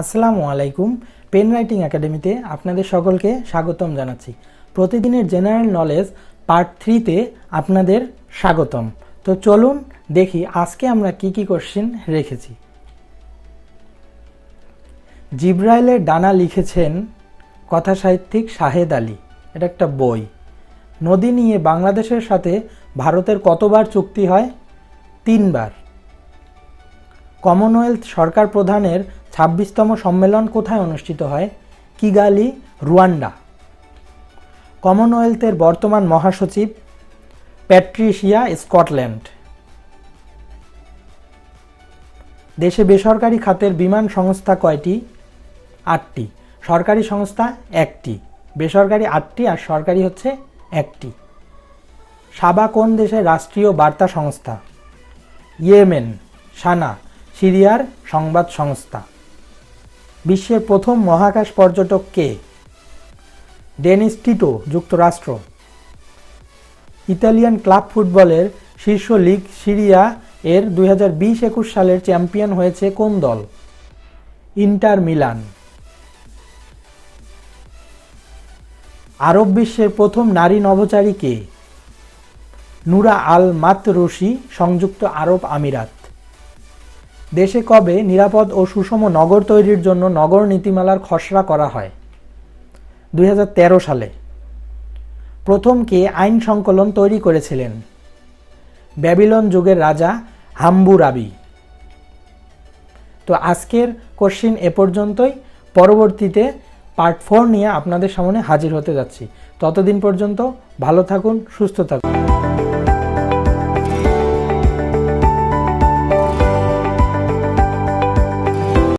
আসসালামু আলাইকুম, pen writing একাডেমিতে আপনাদের সকলকে স্বাগতম জানাচ্ছি। প্রতিদিনের জেনারেল নলেজ পার্ট থ্রিতে আপনাদের স্বাগতম। তো চলুন দেখি আজকে আমরা কি কি কোশ্চেন রেখেছি। জিব্রাইলের ডানা লিখেছেন কথাসাহিত্যিক শাহেদ আলী। এটা একটা বই। নদী নিয়ে বাংলাদেশের সাথে ভারতের কতবার চুক্তি হয়? তিনবার। কমনওয়েলথ সরকার প্রধানের ছাব্বিশতম সম্মেলন কোথায় অনুষ্ঠিত হয়? Kigali, Rwanda. কমনওয়েলথের বর্তমান মহাসচিব প্যাট্রিশিয়া, স্কটল্যান্ড। দেশে বেসরকারি খাতের বিমান সংস্থা কয়টি? আটটি। সরকারি সংস্থা একটি। বেসরকারি আটটি আর সরকারি হচ্ছে একটি। সাবা কোন দেশের রাষ্ট্রীয় বার্তা সংস্থা? ইয়েমেন, সানা, সিরিয়ার সংবাদ সংস্থা। বিশ্বের প্রথম মহাকাশ পর্যটক কে? ডেনিস টিটো, যুক্তরাষ্ট্র। ইতালিয়ান ক্লাব ফুটবলের শীর্ষ লিগ সিরিয়া এর দুই হাজার সালের চ্যাম্পিয়ন হয়েছে কোন দল? Inter Milan. আরব বিশ্বের প্রথম নারী নভোচারী কে? নুরা আল মাতরুশি সংযুক্ত আরব আমিরাত। দেশে কবে নিরাপদ ও সুষম নগর তৈরির জন্য নগর নীতিমালার খসড়া করা হয়? দু হাজার তেরো সালে। প্রথম কে আইন সংকলন তৈরি করেছিলেন? ব্যাবিলন যুগের রাজা হাম্বুরাবি তো আজকের কোশ্চিন এ পর্যন্তই। পরবর্তীতে পার্ট ফোর নিয়ে আপনাদের সামনে হাজির হতে যাচ্ছি। ততদিন পর্যন্ত ভালো থাকুন, সুস্থ থাকুন।